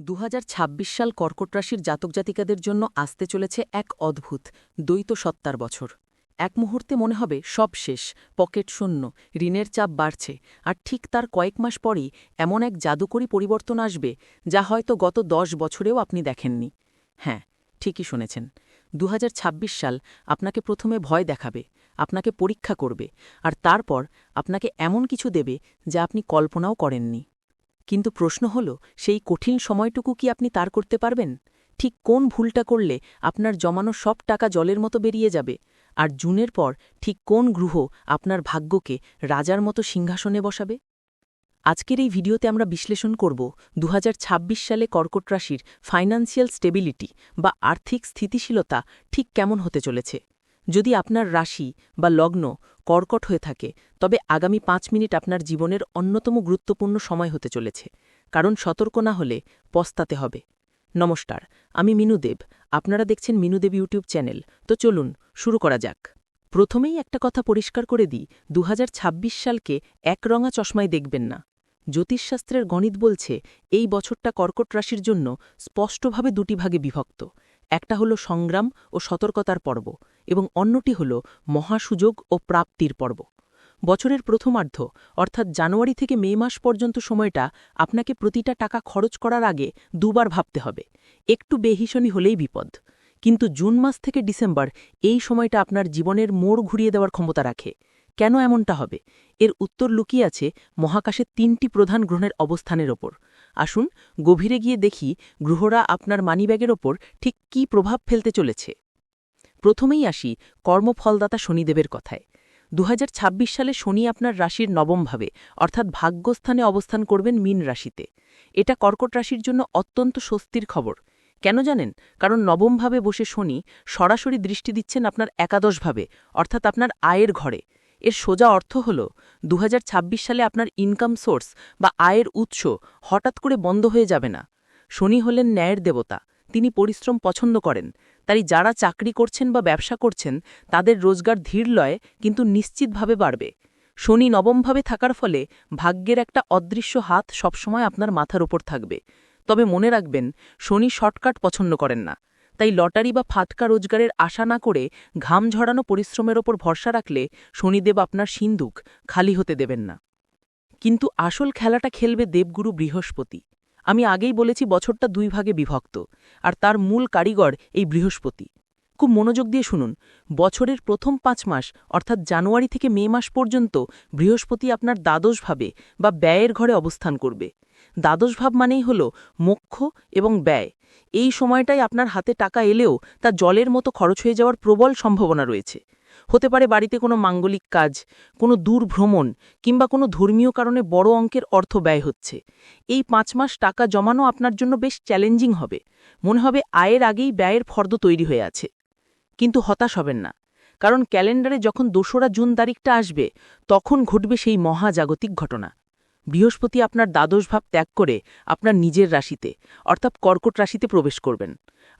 দু হাজার ছাব্বিশ সাল কর্কট রাশির জাতক জাতিকাদের জন্য আসতে চলেছে এক অদ্ভুত দ্বৈত সত্তার বছর। এক মুহূর্তে মনে হবে সব শেষ, পকেট শূন্য, ঋণের চাপ বাড়ছে, আর ঠিক তার কয়েক মাস পরেই এমন এক জাদুকরী পরিবর্তন আসবে, যা হয়তো গত দশ বছরেও আপনি দেখেননি। হ্যাঁ ঠিকই শুনেছেন। দু হাজার ছাব্বিশ সাল আপনাকে প্রথমে ভয় দেখাবে, আপনাকে পরীক্ষা করবে, আর তারপর আপনাকে এমন কিছু দেবে যা আপনি কল্পনাও করেননি। কিন্তু প্রশ্ন হল, সেই কঠিন সময়টুকু কি আপনি তার করতে পারবেন? ঠিক কোন ভুলটা করলে আপনার জমানো সব টাকা জলের মতো বেরিয়ে যাবে? আর জুনের পর ঠিক কোন গ্রহ আপনার ভাগ্যকে রাজার মতো সিংহাসনে বসাবে? আজকের এই ভিডিওতে আমরা বিশ্লেষণ করব দু হাজার ছাব্বিশ সালে কর্কট রাশির ফাইন্যান্সিয়াল স্টেবিলিটি বা আর্থিক স্থিতিশীলতা ঠিক কেমন হতে চলেছে। যদি আপনার রাশি বা লগ্ন কর্কট হয়ে থাকে, তবে আগামী পাঁচ মিনিট আপনার জীবনের অন্যতম গুরুত্বপূর্ণ সময় হতে চলেছে, কারণ সতর্ক না হলে পস্তাতে হবে। নমস্কার, আমি মিনুদেব আপনারা দেখছেন মিনুদেব ইউটিউব চ্যানেল, তো চলুন শুরু করা যাক। প্রথমেই একটা কথা পরিষ্কার করে দিই দু হাজার ছাব্বিশ সালকে একরঙা চশমায় দেখবেন না। জ্যোতিষশাস্ত্রের গণিত বলছে, এই বছরটা কর্কট রাশির জন্য স্পষ্টভাবে দুটি ভাগে বিভক্ত। একটা হল সংগ্রাম ও সতর্কতার পর্ব এবং অন্যটি হল মহাসুযোগ ও প্রাপ্তির পর্ব। বছরের প্রথমার্ধ, অর্থাৎ জানুয়ারি থেকে মে মাস পর্যন্ত সময়টা আপনাকে প্রতিটা টাকা খরচ করার আগে দুবার ভাবতে হবে। একটু বেহিসনি হলেই বিপদ। কিন্তু জুন মাস থেকে ডিসেম্বর এই সময়টা আপনার জীবনের মোড় ঘুরিয়ে দেওয়ার ক্ষমতা রাখে। কেন এমনটা হবে? এর উত্তর লুকিয়ে আছে মহাকাশের তিনটি প্রধান গ্রহণের অবস্থানের ওপর। আসুন গভীরে গিয়ে দেখি গ্রহরা আপনার মানিব্যাগের ওপর ঠিক কি প্রভাব ফেলতে চলেছে। প্রথমেই আসি কর্মফলদাতা শনিদেবের কথায়। দু হাজার ছাব্বিশ সালে শনি আপনার রাশির নবমভাবে অর্থাৎ ভাগ্যস্থানে অবস্থান করবেন মিন রাশিতে। এটা কর্কট রাশির জন্য অত্যন্ত স্বস্তির খবর। কেন জানেন? কারণ নবমভাবে বসে শনি সরাসরি দৃষ্টি দিচ্ছেন আপনার একাদশভাবে অর্থাৎ আপনার আয়ের ঘরে। এর সোজা অর্থ হল দু হাজার ছাব্বিশ সালে আপনার ইনকাম সোর্স বা আয়ের উৎস হঠাৎ করে বন্ধ হয়ে যাবে না। শনি হলেন ন্যায়ের দেবতা, তিনি পরিশ্রম পছন্দ করেন। তাই যারা চাকরি করছেন বা ব্যবসা করছেন, তাদের রোজগার ধীর লয় কিন্তু নিশ্চিতভাবে বাড়বে। শনি নবমভাবে থাকার ফলে ভাগ্যের একটা অদৃশ্য হাত সবসময় আপনার মাথার ওপর থাকবে। তবে মনে রাখবেন, শনি শর্টকাট পছন্দ করেন না। তাই লটারি বা ফাটকা রোজগারের আশা না করে ঘাম ঝরানো পরিশ্রমের ওপর ভরসা রাখলে শনিদেব আপনার সিন্দুক খালি হতে দেবেন না। কিন্তু আসল খেলাটা খেলবে দেবগুরু বৃহস্পতি। আমি আগেই বলেছি বছরটা দুই ভাগে বিভক্ত, আর তার মূল কারিগর এই বৃহস্পতি। খুব মনোযোগ দিয়ে শুনুন, বছরের প্রথম পাঁচ মাস, অর্থাৎ জানুয়ারি থেকে মে মাস পর্যন্ত বৃহস্পতি আপনার দ্বাদশভাবে বা ব্যয়ের ঘরে অবস্থান করবে। দ্বাদশভাব মানেই হল মোক্ষ এবং ব্যয়। এই সময়টাই আপনার হাতে টাকা এলেও তা জলের মতো খরচ হয়ে যাওয়ার প্রবল সম্ভাবনা রয়েছে। হতে পারে বাড়িতে কোনো মাঙ্গলিক কাজ, কোনো দূর ভ্রমণ কিংবা কোনো ধর্মীয় কারণে বড় অঙ্কের অর্থ ব্যয় হচ্ছে। এই পাঁচ মাস টাকা জমানো আপনার জন্য বেশ চ্যালেঞ্জিং হবে। মনে হবে আয়ের আগেই ব্যয়ের ফর্দ তৈরি হয়ে আছে। কিন্তু হতাশ হবেন না, কারণ ক্যালেন্ডারে যখন দোসরা জুন তারিখটা আসবে, তখন ঘটবে সেই মহাজাগতিক ঘটনা। বৃহস্পতি আপনার দ্বাদশ ভাব ত্যাগ করে আপনার নিজের রাশিতে, অর্থাৎ কর্কট রাশিতে প্রবেশ করবেন।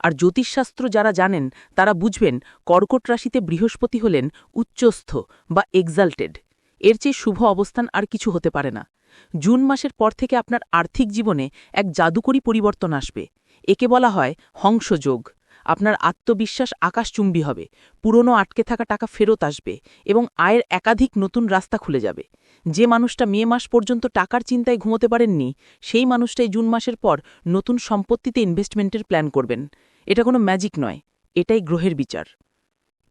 আর জ্যোতিষশাস্ত্র যারা জানেন, তারা বুঝবেন কর্কট রাশিতে বৃহস্পতি হলেন উচ্চস্থ বা এক্সাল্টেড এর চেয়ে শুভ অবস্থান আর কিছু হতে পারে না। জুন মাসের পর থেকে আপনার আর্থিক জীবনে এক জাদুকরী পরিবর্তন আসবে। একে বলা হয় হংসযোগ। আপনার আত্মবিশ্বাস আকাশচুম্বী হবে। পুরনো আটকে থাকা টাকা ফেরত আসবে এবং আয়ের একাধিক নতুন রাস্তা খুলে যাবে। যে মানুষটা মে মাস পর্যন্ত টাকার চিন্তায় ঘুমোতে পারেননি, সেই মানুষটাই জুন মাসের পর নতুন সম্পত্তিতে ইনভেস্টমেন্টের প্ল্যান করবেন। এটা কোনো ম্যাজিক নয়, এটাই গ্রহের বিচার।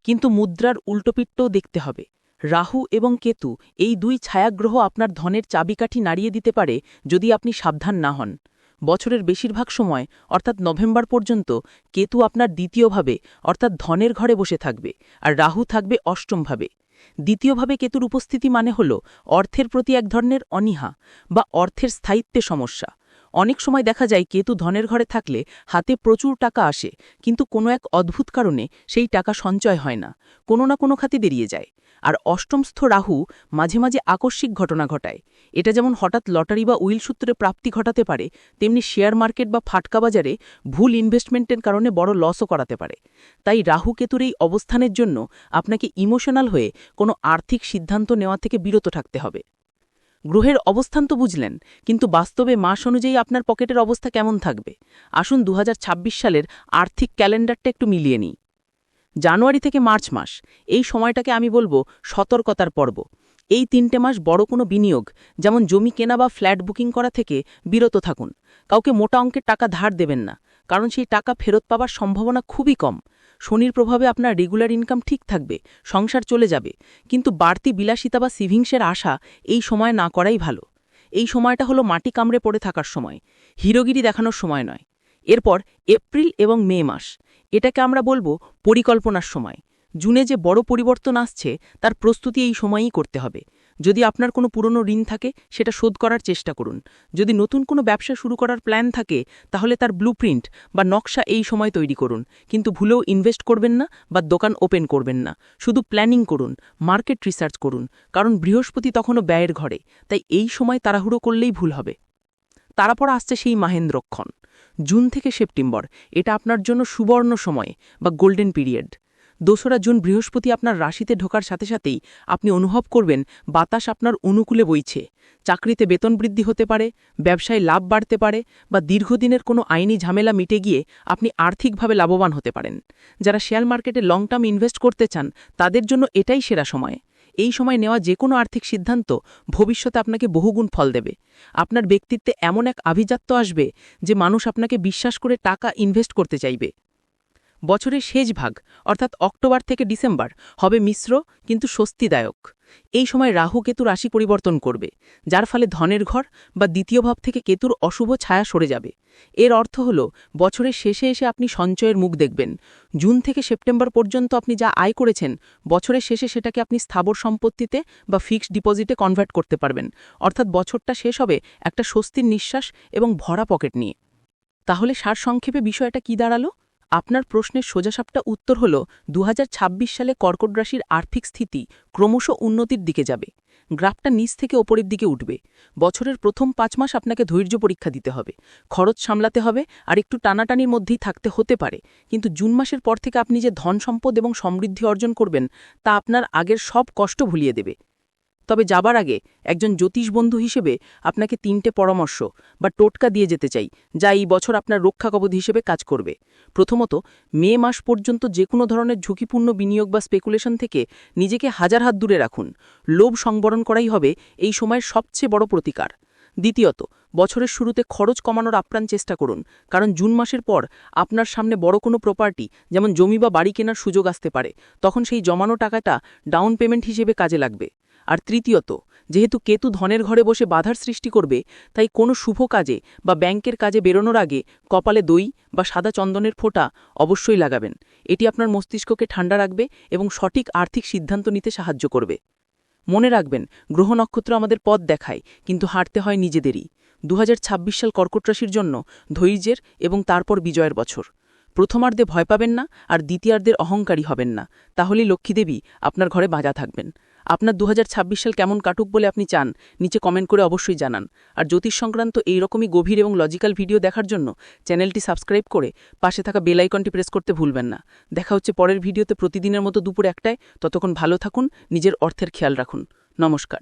কিন্তু মুদ্রার উল্টোপিট্টও দেখতে হবে। রাহু এবং কেতু এই দুই ছায়াগ্রহ আপনার ধনের চাবিকাঠি নাড়িয়ে দিতে পারে যদি আপনি সাবধান না হন। বছরের বেশিরভাগ সময়, অর্থাৎ নভেম্বর পর্যন্ত, কেতু আপনার দ্বিতীয়ভাবে, অর্থাৎ ধনের ঘরে বসে থাকবে, আর রাহু থাকবে অষ্টমভাবে। দ্বিতীয়ভাবে কেতুর উপস্থিতি মানে হল অর্থের প্রতি এক ধরনের অনীহা বা অর্থের স্থায়িত্বে সমস্যা। অনেক সময় দেখা যায় কেতু ধনের ঘরে থাকলে হাতে প্রচুর টাকা আসে, কিন্তু কোনো এক অদ্ভুত কারণে সেই টাকা সঞ্চয় হয় না, কোনো না কোনো খাতে বেরিয়ে যায়। আর অষ্টমস্থ রাহু মাঝে মাঝে আকস্মিক ঘটনা ঘটায়। এটা যেমন হঠাৎ লটারি বা উইল সূত্রে প্রাপ্তি ঘটাতে পারে, তেমনি শেয়ার মার্কেট বা ফাটকা বাজারে ভুল ইনভেস্টমেন্টের কারণে বড় লসও করাতে পারে। তাই রাহু কেতুর এই অবস্থানের জন্য আপনাকে ইমোশনাল হয়ে কোনো আর্থিক সিদ্ধান্ত নেওয়া থেকে বিরত থাকতে হবে। গ্রহের অবস্থান তো বুঝলেন, কিন্তু বাস্তবে মাস অনুযায়ী আপনার পকেটের অবস্থা কেমন থাকবে? আসুন দু হাজার ছাব্বিশ সালের আর্থিক ক্যালেন্ডারটা একটু মিলিয়ে নিই। জানুয়ারি থেকে মার্চ মাস, এই সময়টাকে আমি বলব সতর্কতার পর্ব। এই তিনটে মাস বড় কোনো বিনিয়োগ, যেমন জমি কেনা বা ফ্ল্যাট বুকিং করা থেকে বিরত থাকুন। কাউকে মোটা অঙ্কের টাকা ধার দেবেন না, কারণ সেই টাকা ফেরত পাবার সম্ভাবনা খুবই কম। শনির প্রভাবে আপনার রেগুলার ইনকাম ঠিক থাকবে, সংসার চলে যাবে। কিন্তু বাড়তি বিলাসিতা বা সিভিংসের আশা এই সময় না করাই ভালো। এই সময়টা হলো মাটি কামড়ে পড়ে থাকার সময়, হিরোগিরি দেখানোর সময় নয়। এরপর এপ্রিল এবং মে মাস, এটাকে আমরা বলব পরিকল্পনার সময়। জুনে যে বড় পরিবর্তন আসছে, তার প্রস্তুতি এই সময়ই করতে হবে। যদি আপনার কোনো পুরনো ঋণ থাকে, সেটা শোধ করার চেষ্টা করুন। যদি নতুন কোনো ব্যবসা শুরু করার প্ল্যান থাকে, তাহলে তার ব্লুপ্রিন্ট বা নকশা এই সময় তৈরি করুন। কিন্তু ভুলেও ইনভেস্ট করবেন না বা দোকান ওপেন করবেন না। শুধু প্ল্যানিং করুন, মার্কেট রিসার্চ করুন, কারণ বৃহস্পতি তখনও ব্যয়ের ঘরে, তাই এই সময় তাড়াহুড়ো করলেই ভুল হবে। তারপর আসছে সেই মাহেন্দ্রক্ষণ জুন থেকে সেপ্টেম্বর, এটা আপনার জন্য সুবর্ণ সময় বা গোল্ডেন পিরিয়ড। দোসরা জুন বৃহস্পতি আপনার রাশিতে ঢোকার সাথে সাথেই আপনি অনুভব করবেন বাতাস আপনার অনুকূলে বইছে। চাকরিতে বেতন বৃদ্ধি হতে পারে, ব্যবসায় লাভ বাড়তে পারে বা দীর্ঘদিনের কোনো আইনি ঝামেলা মিটে গিয়ে আপনি আর্থিকভাবে লাভবান হতে পারেন। যারা শেয়ার মার্কেটে লং টার্ম ইনভেস্ট করতে চান, তাদের জন্য এটাই সেরা সময়। এই সময় নেওয়া যে কোনো আর্থিক সিদ্ধান্ত ভবিষ্যতে আপনাকে বহুগুণ ফল দেবে। আপনার ব্যক্তিত্বে এমন এক আভিজাত্য আসবে যে মানুষ আপনাকে বিশ্বাস করে টাকা ইনভেস্ট করতে চাইবে। বছরের শেষ ভাগ, অর্থাৎ অক্টোবর থেকে ডিসেম্বর, হবে মিশ্র কিন্তু স্বস্তিদায়ক। এই সময় রাহু কেতু রাশি পরিবর্তন করবে, যার ফলে ধনের ঘর বা দ্বিতীয় ভাব থেকে কেতুর অশুভ ছায়া সরে যাবে। এর অর্থ হল, বছরের শেষে এসে আপনি সঞ্চয়ের মুখ দেখবেন। জুন থেকে সেপ্টেম্বর পর্যন্ত আপনি যা আয় করেছেন, বছরের শেষে সেটাকে আপনি স্থাবর সম্পত্তিতে বা ফিক্সড ডিপোজিটে কনভার্ট করতে পারবেন। অর্থাৎ বছরটা শেষ হবে একটা স্বস্তির নিঃশ্বাস এবং ভরা পকেট নিয়ে। তাহলে সারসংক্ষেপে বিষয়টা কি দাঁড়াল? আপনার প্রশ্নের সোজাসাপটা উত্তর হল দু হাজার ছাব্বিশ সালে কর্কট রাশির আর্থিক স্থিতি ক্রমশ উন্নতির দিকে যাবে। গ্রাফটা নিচ থেকে ওপরের দিকে উঠবে। বছরের প্রথম পাঁচ মাস আপনাকে ধৈর্য পরীক্ষা দিতে হবে। খরচ সামলাতে হবে আর একটু টানাটানির মধ্যেই থাকতে হতে পারে। কিন্তু জুন মাসের পর থেকে আপনি যে ধন সম্পদ এবং সমৃদ্ধি অর্জন করবেন, তা আপনার আগের সব কষ্ট ভুলিয়ে দেবে। তবে যাবার আগে একজন জ্যোতিষ বন্ধু হিসেবে আপনাকে তিনটে পরামর্শ বা টোটকা দিয়ে যেতে চাই, যা এই বছর আপনার রক্ষা কবধ হিসেবে কাজ করবে। প্রথমত, মে মাস পর্যন্ত যে কোনো ধরনের ঝুঁকিপূর্ণ বিনিয়োগ বা স্পেকুলেশন থেকে নিজেকে হাজার হাত দূরে রাখুন। লোভ সংবরণ করাই হবে এই সময়ের সবচেয়ে বড় প্রতিকার। দ্বিতীয়ত, বছরের শুরুতে খরচ কমানোর আপ্রাণ চেষ্টা করুন, কারণ জুন মাসের পর আপনার সামনে বড় কোনো প্রপার্টি যেমন জমি বা বাড়ি কেনার সুযোগ আসতে পারে, তখন সেই জমানো টাকাটা ডাউন পেমেন্ট হিসেবে কাজে লাগবে। আর তৃতীয়ত, যেহেতু কেতু ধনের ঘরে বসে বাধার সৃষ্টি করবে, তাই কোনো শুভ কাজে বা ব্যাংকের কাজে বেরোনোর আগে কপালে দই বা সাদা চন্দনের ফোঁটা অবশ্যই লাগাবেন। এটি আপনার মস্তিষ্ককে ঠান্ডা রাখবে এবং সঠিক আর্থিক সিদ্ধান্ত নিতে সাহায্য করবে। মনে রাখবেন, গ্রহ নক্ষত্র আমাদের পথ দেখায়, কিন্তু হাঁটতে হয় নিজেদেরই। দু হাজার ছাব্বিশ সাল কর্কট রাশির জন্য ধৈর্যের এবং তারপর বিজয়ের বছর। প্রথমার্ধে ভয় পাবেন না আর দ্বিতীয়ার্ধের অহংকারী হবেন না। তাহলেই লক্ষ্মীদেবী আপনার ঘরে বাজা থাকবেন। আপনার দু হাজার ছাব্বিশ সাল কেমন কাটুক বলে আপনি চান, নিচে কমেন্ট করে অবশ্যই জানান। আর জ্যোতিষ সংক্রান্ত এইরকমই গভীর এবং লজিক্যাল ভিডিও দেখার জন্য চ্যানেলটি সাবস্ক্রাইব করে পাশে থাকা বেলাইকনটি প্রেস করতে ভুলবেন না। দেখা হচ্ছে পরের ভিডিওতে প্রতিদিনের মতো দুপুর একটায়। ততক্ষণ ভালো থাকুন, নিজের অর্থের খেয়াল রাখুন। নমস্কার।